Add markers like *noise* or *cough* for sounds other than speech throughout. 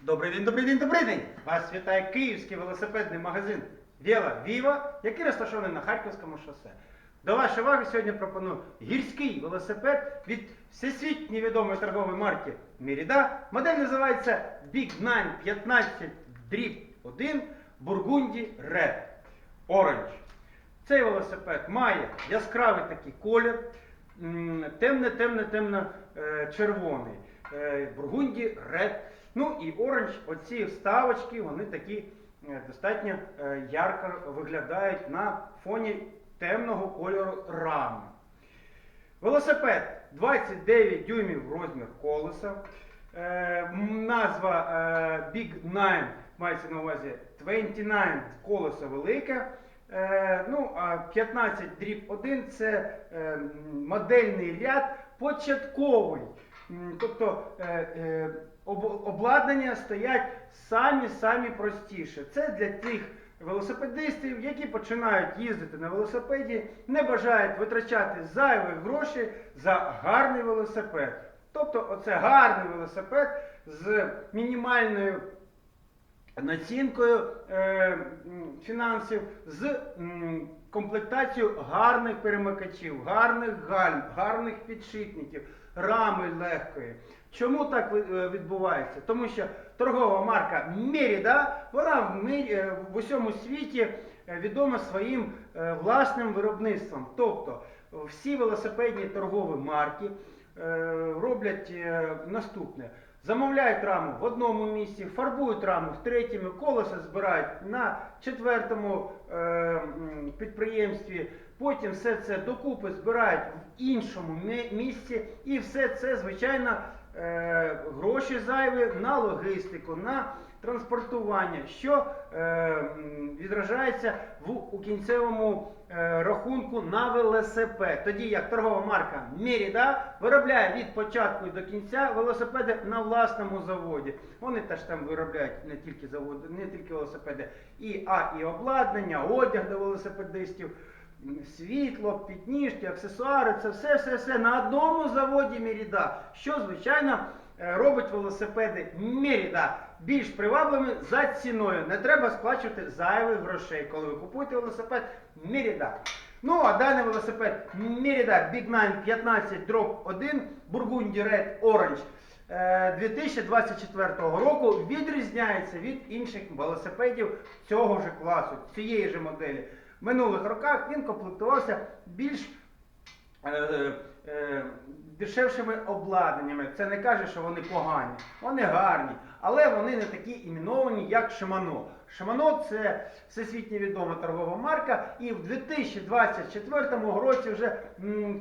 Добрий день, добрий день, добрий день! Вас вітає київський велосипедний магазин Віла Віва, який розташований на Харківському шосе. До вашої уваги сьогодні пропоную гірський велосипед від всесвітньо відомої торгової марки Merida. Модель називається Big 9 15 Drip 1 Burgundy Red Orange. Цей велосипед має яскравий такий колір, темне, темне, темно е, червоний. Бургунді, ред. Ну і оранж, оці вставочки, вони такі е, достатньо е, ярко виглядають на фоні темного кольору рами. Велосипед 29 дюймів розмір колеса. Е, назва Big 9 мається на увазі 29 колесо велике. Ну, а 15 дріб 1 це модельний ряд початковий. Тобто об- обладнання стоять самі-самі простіше. Це для тих велосипедистів, які починають їздити на велосипеді, не бажають витрачати зайві гроші за гарний велосипед. Тобто, оце гарний велосипед з мінімальною націнкою е, фінансів, з м, комплектацією гарних перемикачів, гарних гальм, гарних підшипників, рами легкої. Чому так е, відбувається? Тому що торгова марка Merida, вона в, мирі- е, в усьому світі е, відома своїм власним виробництвом. Тобто всі велосипедні торгові марки роблять наступне. Замовляють раму в одному місці, фарбують раму в третьому, колеса збирають на четвертому підприємстві. Потім все це докупи збирають в іншому місці, і все це, звичайно, е, гроші зайві на логістику, на транспортування, що е, відражається в кінцевому е, рахунку на велосипед. Тоді як торгова марка Merida виробляє від початку до кінця велосипеди на власному заводі. Вони теж там виробляють не тільки заводи, не тільки велосипеди, і, а і обладнання, одяг до велосипедистів. Світло, підніжки, аксесуари, це все, все, все на одному заводі Merida, що звичайно е, робить велосипеди Merida більш привабливими за ціною. Не треба сплачувати зайвих грошей, коли ви купуєте велосипед Merida. Ну, а даний велосипед Merida Big 9 15 Drop 1 Burgundy Red Orange е, 2024 року відрізняється від інших велосипедів цього ж класу, цієї ж моделі. Минулих роках він комплектувався більш е, е, дешевшими обладнаннями. Це не каже, що вони погані. Вони гарні, але вони не такі іменовані, як Shimano. Shimano – це всесвітньо відома торгова марка, і в 2024 році вже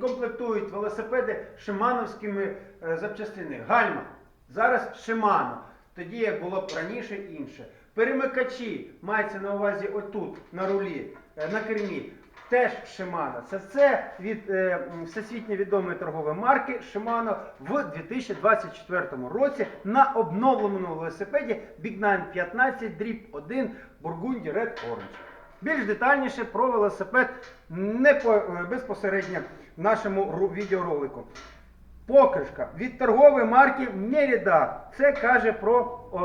комплектують велосипеди шимановськими е, запчастинами. Гальма. Зараз Shimano. Тоді як було б раніше інше. Перемикачі мається на увазі отут, на рулі, е, на кермі. Теж Shimano. Це все від е, всесвітньо відомої торгової марки Shimano в 2024 році на обновленому велосипеді Big 9 15 Drip 1 Burgundy Red Orange. Більш детальніше про велосипед не по, е, безпосередньо в нашому відеоролику. Покришка від торгової марки Merida. Це каже про е,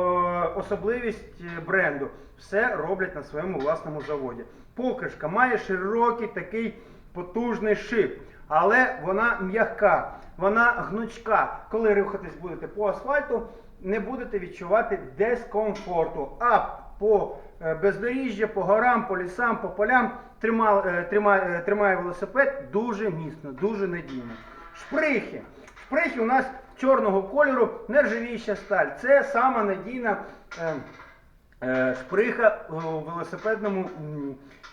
особливість е, бренду. Все роблять на своєму власному заводі. Покришка має широкий такий потужний шип, але вона м'яка, вона гнучка. Коли рухатись будете по асфальту, не будете відчувати дискомфорту. А по е, бездоріжжя, по горам, по лісам, по полям тримає, е, тримає, е, тримає велосипед дуже міцно, дуже надійно. Шприхи. Шприхи у нас чорного кольору, нержавіюча сталь. Це сама надійна шприха у велосипедному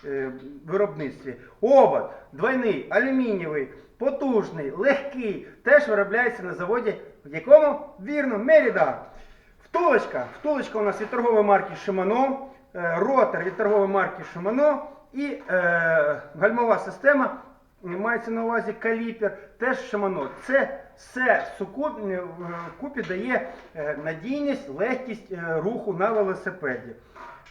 е, виробництві. Обод двойний, алюмінієвий, потужний, легкий, теж виробляється на заводі, в якому вірно, Merida. Втулочка. Втулочка у нас від торгової марки е, ротор від торгової марки Shimano і е, гальмова система мається на увазі каліпер, теж Shimano. Це все е, вкупі дає е, надійність, легкість е, руху на велосипеді.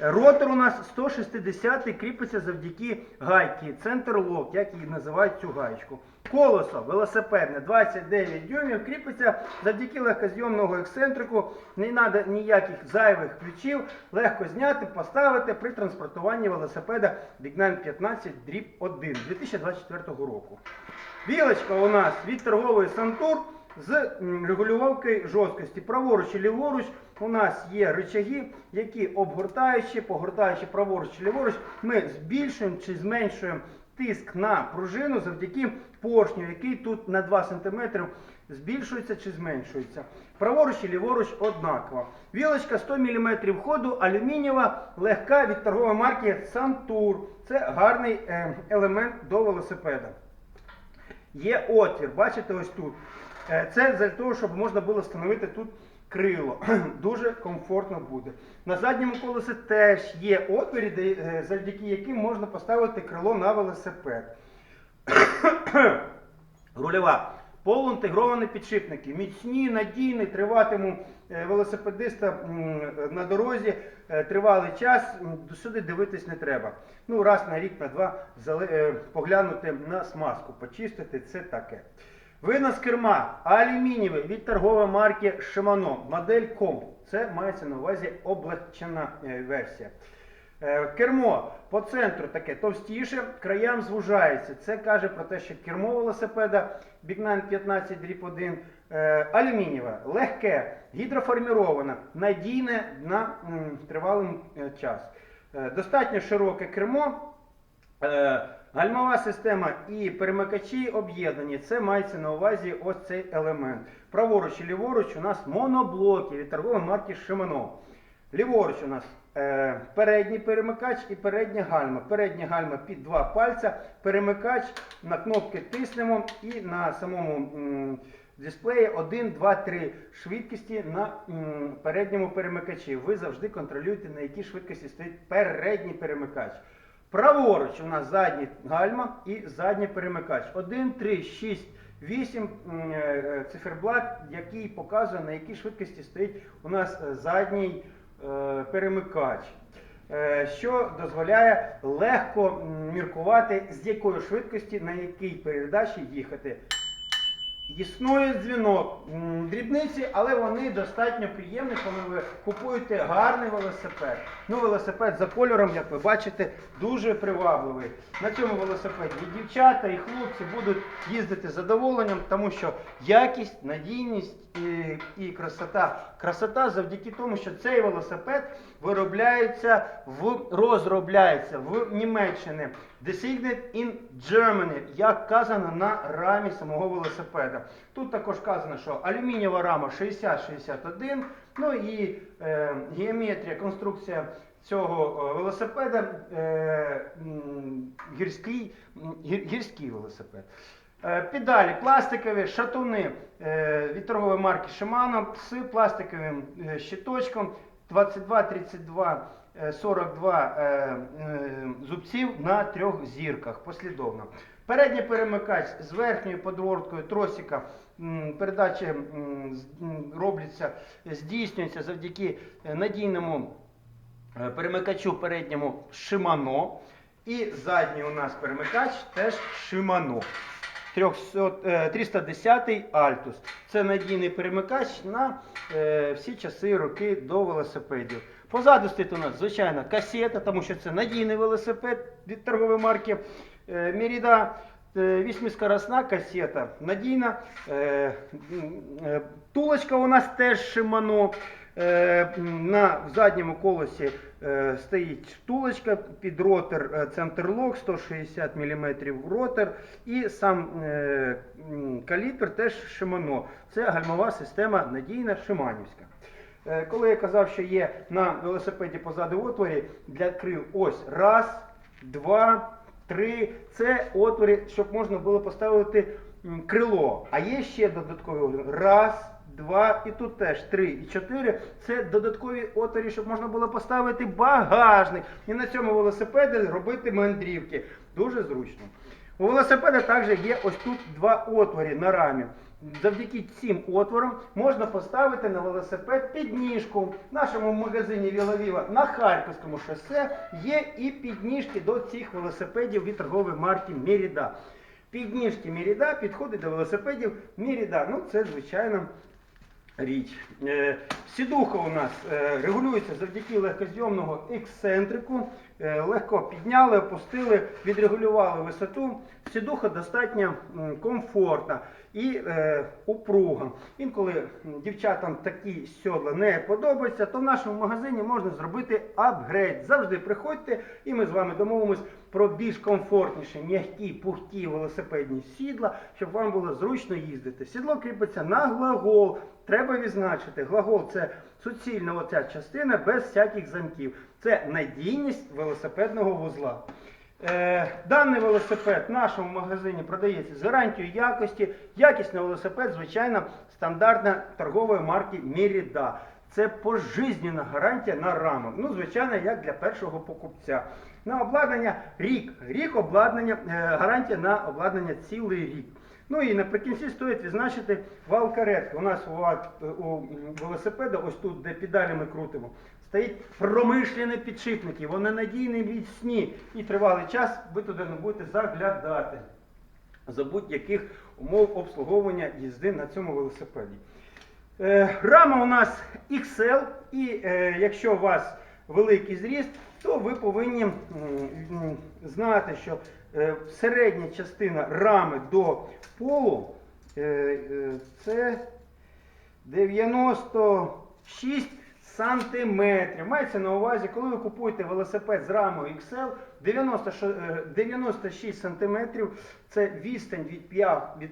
Е, Ротор у нас 160 кріпиться завдяки гайці, центр лок, як її називають цю гаєчку. Колесо велосипедне 29 дюймів кріпиться завдяки легкозйомного ексцентрику. Не треба ніяких зайвих ключів. Легко зняти, поставити при транспортуванні велосипеда Bigman 15 дріб 1 2024 року. Білочка у нас від торгової Сантур з м, регулюванкою жорсткості. Праворуч і ліворуч у нас є рычаги, які обгортаючи, погортаючи праворуч і ліворуч, ми збільшуємо чи зменшуємо тиск на пружину завдяки поршню, який тут на 2 см збільшується чи зменшується. Праворуч і ліворуч однаково. Вілочка 100 мм ходу, алюмінієва, легка від торгової марки Santur. Це гарний е, елемент до велосипеда. Є отвір, бачите, ось тут. Е, Це для того, щоб можна було встановити тут крило. *clears throat* Дуже комфортно буде. На задньому колесі теж є отвірі, е, завдяки яким можна поставити крило на велосипед. *clears throat* Рульова. Полуінтегровані підшипники. Міцні, надійні, триватимуть е, велосипедиста на дорозі е, тривалий час. Сюди дивитись не треба. Ну, раз на рік, на два е, поглянути на смазку, почистити це таке. Винос керма алюмінієвий від торгової марки Shimano, модель Comp. Це мається на увазі облегчена е, версія. Е, Кермо по центру таке товстіше, краям звужається. Це каже про те, що кермо велосипеда Bigman 15 дріб 1 е, алюмінієве, легке, гідроформіроване, надійне на тривалий час. Достатньо широке кермо. Гальмова система і перемикачі об'єднані. Це мається на увазі ось цей елемент. Праворуч і ліворуч у нас моноблоки від торгової марки Shimano. Ліворуч у нас е, передній перемикач і передня гальма. Передня гальма під два пальця, перемикач на кнопки тиснемо і на самому м, дисплеї 1, 2, 3 швидкості на м, передньому перемикачі. Ви завжди контролюєте, на якій швидкості стоїть передній перемикач. Праворуч у нас задній гальма і задній перемикач. 1, 3, 6, 8 е, циферблат, який показує, на якій швидкості стоїть у нас е, задній е, перемикач. Е, Що дозволяє легко міркувати, з якої швидкості на якій передачі їхати. Існує дзвінок. Дрібниці, але вони достатньо приємні, коли ви купуєте гарний велосипед. Ну, велосипед за кольором, як ви бачите, дуже привабливий. На цьому велосипеді і дівчата, і хлопці будуть їздити з задоволенням, тому що якість, надійність і, і красота. Красота завдяки тому, що цей велосипед виробляється в розробляється в Німеччині. Designed in Germany, як казано на рамі самого велосипеда. Тут також казано, що алюмінієва рама 60-61, ну і е, геометрія, конструкція цього е, велосипеда е, гірський, гір- гірський велосипед. Е, Педалі пластикові, шатуни е, від торгової марки Shimano з пластиковим е, щиточком 22, 32, е, 42 е, е, зубців на трьох зірках послідовно. Передній перемикач з верхньою подворкою тросика м, робляться, здійснюється завдяки надійному перемикачу передньому Shimano. І задній у нас перемикач теж Shimano. 300, е, 310 Altus. Це надійний перемикач на е, всі часи роки до велосипедів. Позаду стоїть у нас, звичайно, касета, тому що це надійний велосипед від торгової марки е, Merida. Е, Вісьмискоросна касета надійна. Е, е, Тулочка у нас теж Shimano. Е, На задньому колесі е, стоїть втулочка під ротор центрлок 160 мм ротор і сам е, м, калібр теж Shimano. Це гальмова система надійна шиманівська. Коли я казав, що є на велосипеді позаду отворі для крил ось раз, два, три. Це отвори, щоб можна було поставити крило. А є ще додаткові. Раз, два і тут теж три і чотири. Це додаткові отворі, щоб можна було поставити багажник. І на цьому велосипеді робити мандрівки. Дуже зручно. У велосипеда також є ось тут два отвори на рамі. Завдяки цим отворам можна поставити на велосипед підніжку. В нашому магазині Вілавіва на Харківському шосе є і підніжки до цих велосипедів від торгової марки Merida. Підніжки Міріда підходить до велосипедів Міріда. Ну, це звичайно річ. Е, Сідуха у нас е, регулюється завдяки легкозйомного ексцентрику. Е, Легко підняли, опустили, відрегулювали висоту. Сідуха достатньо комфортна і е, упруга. Інколи дівчатам такі сьодла не подобаються, то в нашому магазині можна зробити апгрейд. Завжди приходьте і ми з вами домовимось про більш комфортніші, м'які, пухті велосипедні сідла, щоб вам було зручно їздити. Сідло кріпиться на глагол. Треба відзначити, глагол це суцільна оця частина без всяких замків. Це надійність велосипедного вузла. Е, даний велосипед в нашому магазині продається з гарантією якості. Якісний велосипед, звичайно, стандартна торгової марки Merida. Це пожизненна гарантія на рамок. Ну, звичайно, як для першого покупця. На обладнання рік. Рік обладнання, е, гарантія на обладнання цілий рік. Ну і наприкінці стоїть відзначити вал каретки. У нас у, у велосипеда, ось тут, де педалі ми крутимо, стоїть промишлені підшипники. Вони надійні, міцні. І тривалий час ви туди не будете заглядати за будь-яких умов обслуговування їзди на цьому велосипеді. Е, рама у нас XL, і е, якщо у вас великий зріст, то ви повинні знати, що середня частина рами до полу е, е, це 96 сантиметрів. Мається на увазі, коли ви купуєте велосипед з рамою XL, 90, шо- е, 96 сантиметрів це відстань від, п'я- від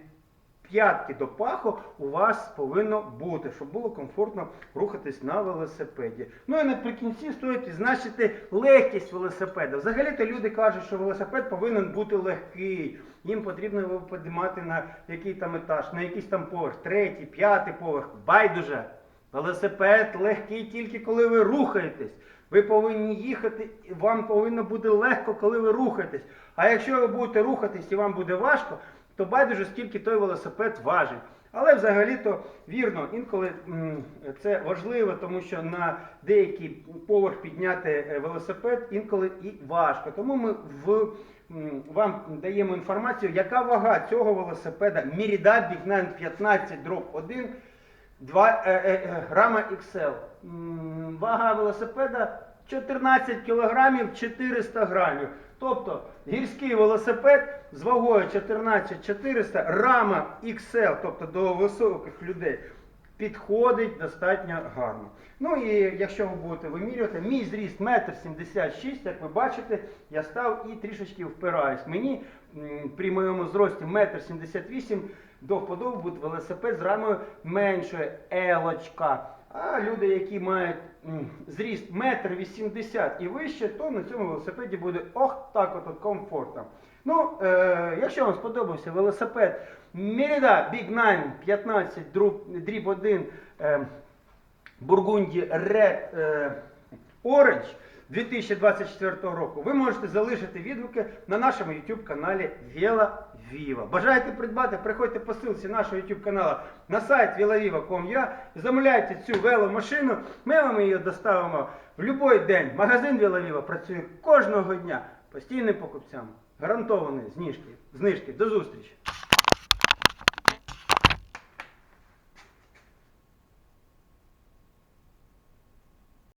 п'ятки до паху у вас повинно бути, щоб було комфортно рухатись на велосипеді. Ну і наприкінці стоїть відзначити легкість велосипеда. Взагалі-то люди кажуть, що велосипед повинен бути легкий. Їм потрібно його піднімати на який там етаж, на якийсь там поверх, третій, п'ятий поверх. Байдуже. Велосипед легкий тільки коли ви рухаєтесь. Ви повинні їхати, вам повинно бути легко, коли ви рухаєтесь. А якщо ви будете рухатись і вам буде важко, то байдуже скільки той велосипед важить. Але взагалі-то вірно, інколи це важливо, тому що на деякий поверх підняти е, велосипед інколи і важко. Тому ми в, вам даємо інформацію, яка вага цього велосипеда Big 9 15 дроб 1 2, е, е, е, рама XL. Вага велосипеда 14 кг 400 грамів. Тобто гірський велосипед з вагою 14 400, рама XL, тобто до високих людей, підходить достатньо гарно. Ну і якщо ви будете вимірювати, мій зріст 1,76 м, як ви бачите, я став і трішечки впираюсь. Мені при моєму зрості 1,78 м до вподоби буде велосипед з рамою меншої елочка. А люди, які мають зріст 1,80 м і вище, то на цьому велосипеді буде ох так от, комфортно. Ну, е, якщо вам сподобався велосипед Merida Big 9 15 дріб, дріб 1 е, Бургунді Red е, Orange 2024 року, ви можете залишити відгуки на нашому YouTube каналі Vela Viva. Бажаєте придбати, приходьте по ссылці нашого YouTube каналу на сайт veloviva.com.ua, замовляйте цю веломашину, ми вам її доставимо в будь-який день. Магазин Vela Viva працює кожного дня постійним покупцям. Гарантовані знижки. знижки. До зустрічі!